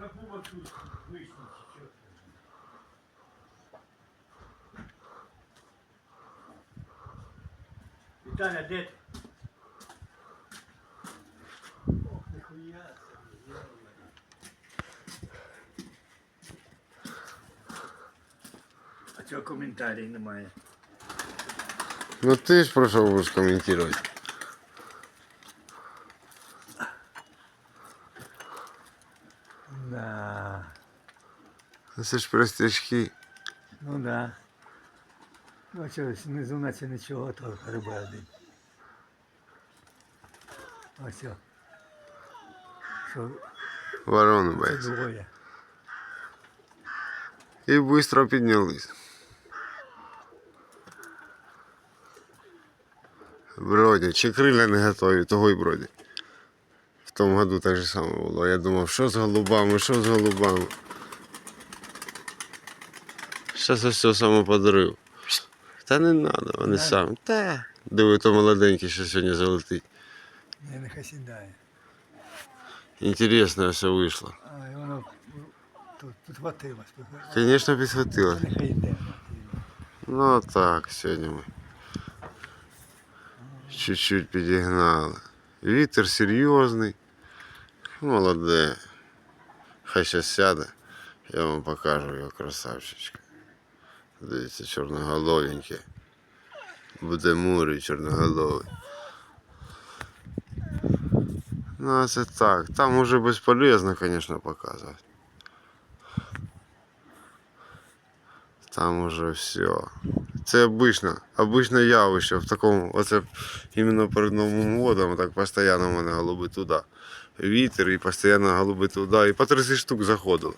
Забула тут вийшли чи що. Віталя, де ти? Ох, ніхуя собі, йо-моє. А цього коментарів немає. Ну ти ж про що будеш коментувати? Це ж простячки. Ну да. Ну а що, внизу наче нічого, то риба один. Ось. Що Ворони це двоє. І швидко піднялись. Броді, чи крилля не готові, того й броді. В тому году так же саме було. Я думав, що з голубами, що з голубами. Зараз ось все самоподрив. Та не треба, вони Да. самі. Та. Диви, то молоденький, що сьогодні залетить. Не нехай сідає. Інтересно все вийшло. А і воно тут, тут хватилось. Тут, Звісно, підхватило. нехай йде. Ну так, сьогодні ми чуть-чуть підігнали. Вітер серйозний. Молоде. Хай ще сяде. Я вам покажу його красавчичка. Дивіться, чорноголовеньке. Буде мурий чорноголовий. Ну, а це так. Там уже безполезно, звісно, показувати. Там уже все. Це обично, обичне явище в такому, оце іменно перед Новим годом, так постійно в мене голуби туди. Вітер і постійно голуби туди. І по 30 штук заходило.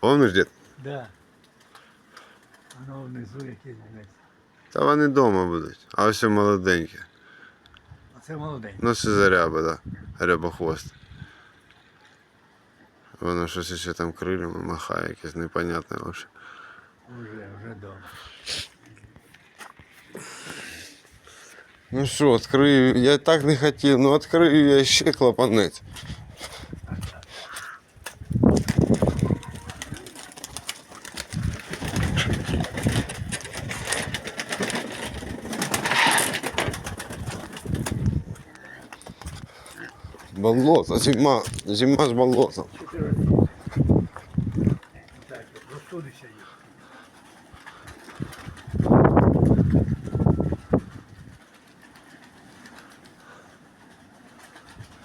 Помниш, дід? Да. Воно внизу якесь, блядь. Та вони вдома будуть. А ось молоденькі. А це молодень. Ну, це заряба, да. Рябохвост. Воно щось ще там крилями махає, якесь непонятне вообще. Уже, вже дома. Ну що, відкрию, я так не хотів, ну відкрию я ще клапанець. Болото, зима, зима з болотом. Їх.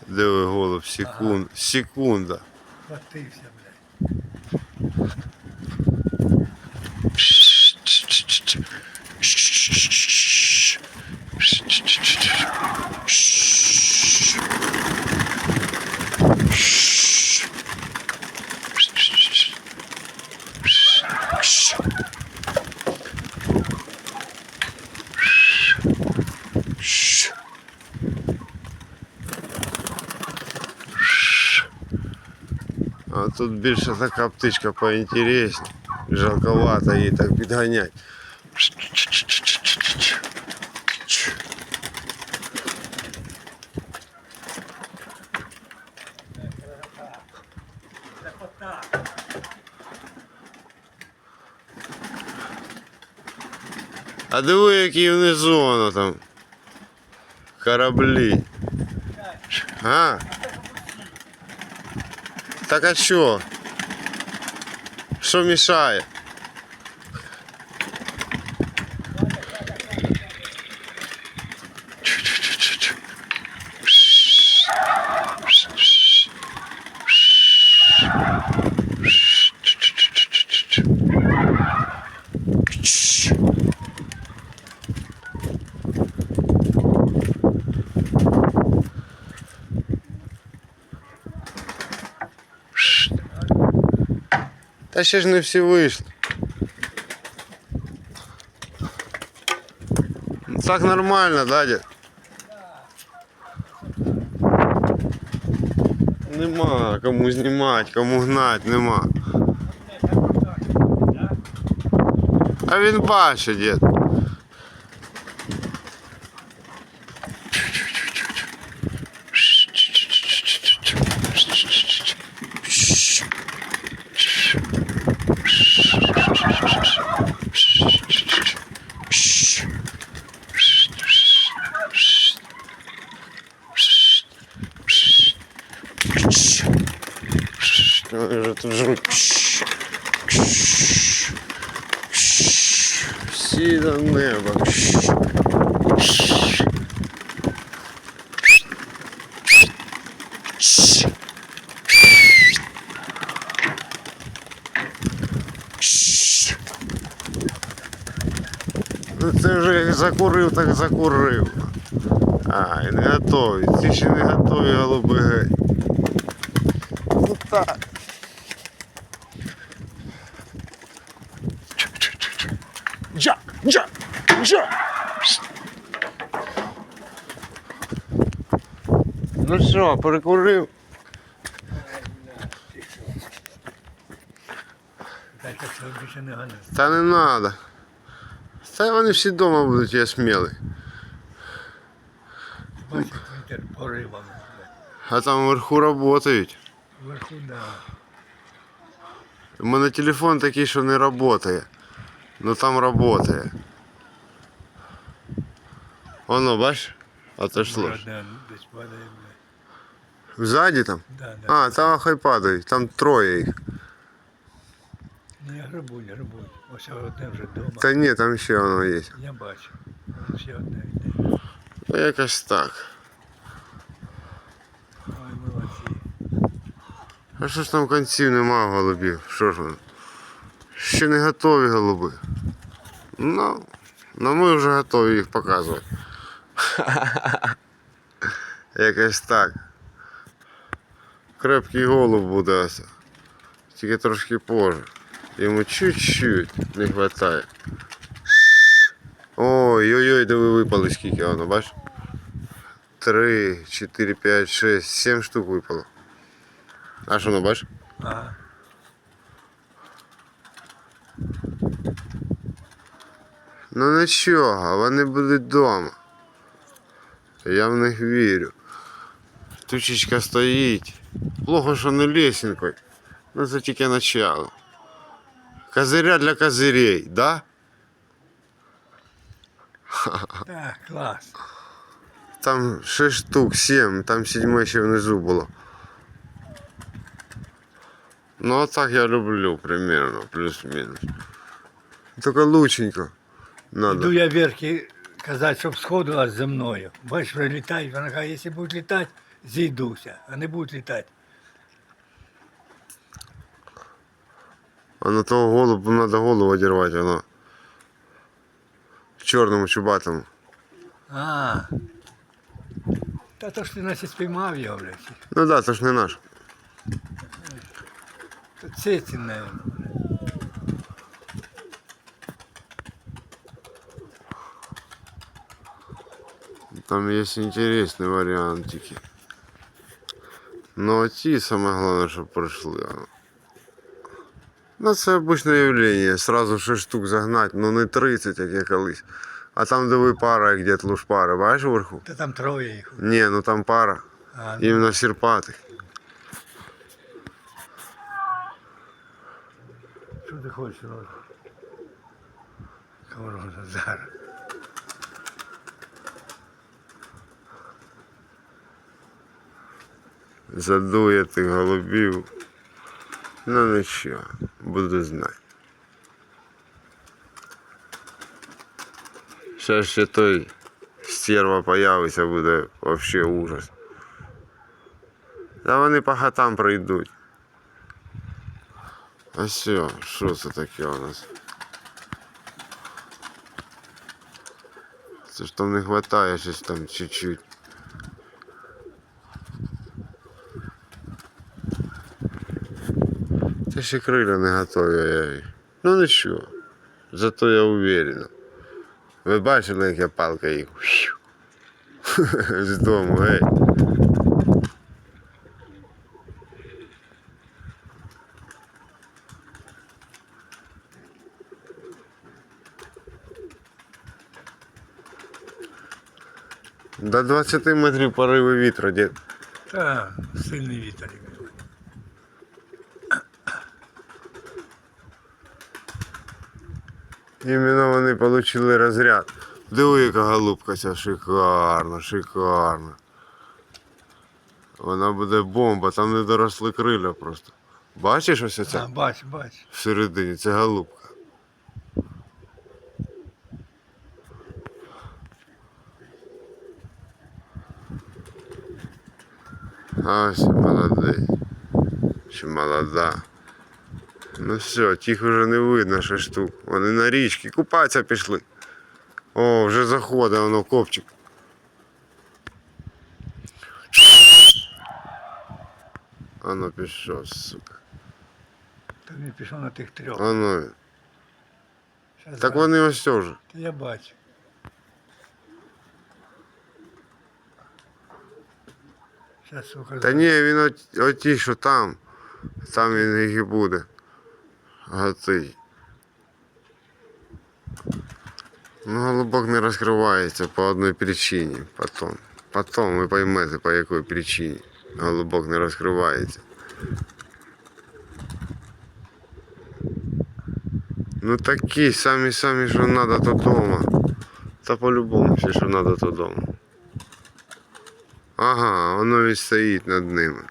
Диви голуб, секунд, секунда. Хватився, блядь. А тут більше така птичка поінтересні. Жалковато її так підганять. Ляпота. А диви, які внизу воно там. Кораблі. А? Так а що? Що мішає? Та ще ж не всі вийшли. Ну, Так нормально, да, дід? Нема кому знімати, кому гнать, нема. А він бачить, дід. Всі до неба. Ну це вже як закурив, так закурив. А, і не готові. Ці ще не готові голуби геть. Ну так. Джа, джа, джа. Ну що, перекурив? Так, так що більше не ганю. Та не надо. Та вони всі вдома будуть, я смілий. Бачиш, вітер поривом. А там вверху працюють. Вверху, да. У мене телефон такий, що не працює. Ну там працює. Воно, бач? Отошло. Одне десь падає. бля. Ззаді там? Да, да. А, там хай падають, там троє їх. Не грабуй, грабуй. Ось одне вже вдома. Та ні, там ще воно є. Я бачу. Ще одне йде. Ну якось так. Ой, молодці. А що ж там конців нема голубів? Що ж воно? Ще не готові голуби. Ну, ну ми вже готові їх показувати. Якось так. Крепкий голуб буде. Тільки трошки позже. Йому чуть-чуть не вистачає. Ой-ой-ой, ви випали скільки воно, бачиш? Три, чотири, п'ять, шесть, сім штук випало. А що воно бачиш? Ага. Ну нічого, вони будуть вдома. Я в них вірю. Тучечка стоїть. Плохо, що не лесенкою. Ну це тільки начало. Козиря для козирей, да? Так, клас. Там 6 штук, 7, там седьме ще внизу було. Ну а так я люблю примерно, плюс-мінус. Тільки лученько. Надо. Іду я Верки казати, щоб сходилась зі мною. Бачиш, прилітають, вона каже, якщо будуть літати, зійдуся, а не будуть літати. А на того голубу надо голову одірвати, воно. В чорному чубатому. А. Та то ж ти наче спіймав його, блядь. Ну да, то ж не наш. То це цінне. Там є інтересні варіантики. Ну а ті саме головне, щоб пройшли. а. Ну це обичне явлення. Сразу 6 штук загнать, ну не 30, як я колись. А там диви пара, як дід луж пара, бачиш вверху? Та там троє їх. Ні, ну там пара. А, ну, Іменно сірпатих. Що ти хочеш робити? Корона зараз. Задує тих голубів. Ну нічого, буду знати. Зараз ще той стерва появиться, буде вообще ужас. Та вони по хатам прийдуть. А все, що це таке у нас? Це ж там не вистачає щось там чуть-чуть. Це ще крила не готові. ой-ой. Ну нічого. Зато я уверен. Ви бачили, як я палка їх з дому, гей. До 20 метрів пориви вітру, дід. Та сильний вітер. Іменно вони отримали розряд. Диви, яка голубка ця шикарна, шикарна. Вона буде бомба, там не доросли криля просто. Бачиш ось А, оце бач, бач. всередині, це голубка. Ось молодий. Чи молода. Ну все, тих вже не видно, що штук. Вони на річці купатися пішли. О, вже заходить воно копчик. Оно пішов, сука. То він пішов на тих трьох. Оно. він. Щас Так бачу. вони ось все вже. Та Я бачу. Та ні, він от, оті, що там. Там він їх і буде. А цей. Ну, голубок не розкривається по одній причині. Потом. Потом ви поймете, по якій причині. Голубок не розкривається. Ну такі, самі самі, що треба, то дома. Та по-любому все, що треба, то дома. Ага, воно і стоїть над ними.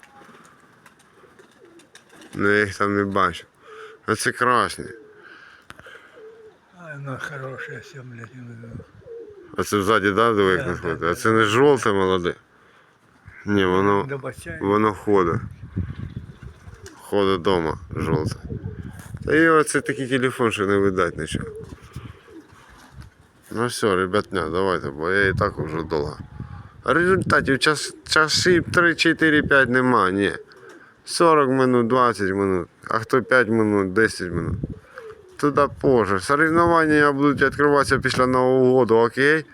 Ну я їх там не бачу. А це красні. А, ну хороше все, блядь. ну, А це ззаді, да, диви, як Да, не да, ходить? да, А це не жовте молоде. Ні, воно, Добачаю. воно ходить. Ходить вдома жовте. Та і оце такий телефон, що не видать нічого. Ну все, ребятня, давайте, бо я і так вже довго. Результатів час, часів 3, 4, 5 нема, ні. 40 минут, 20 минут, а хто 5 минут, 10 минут. Туди позже. Соревновання будуть відкриватися після Нового року, окей?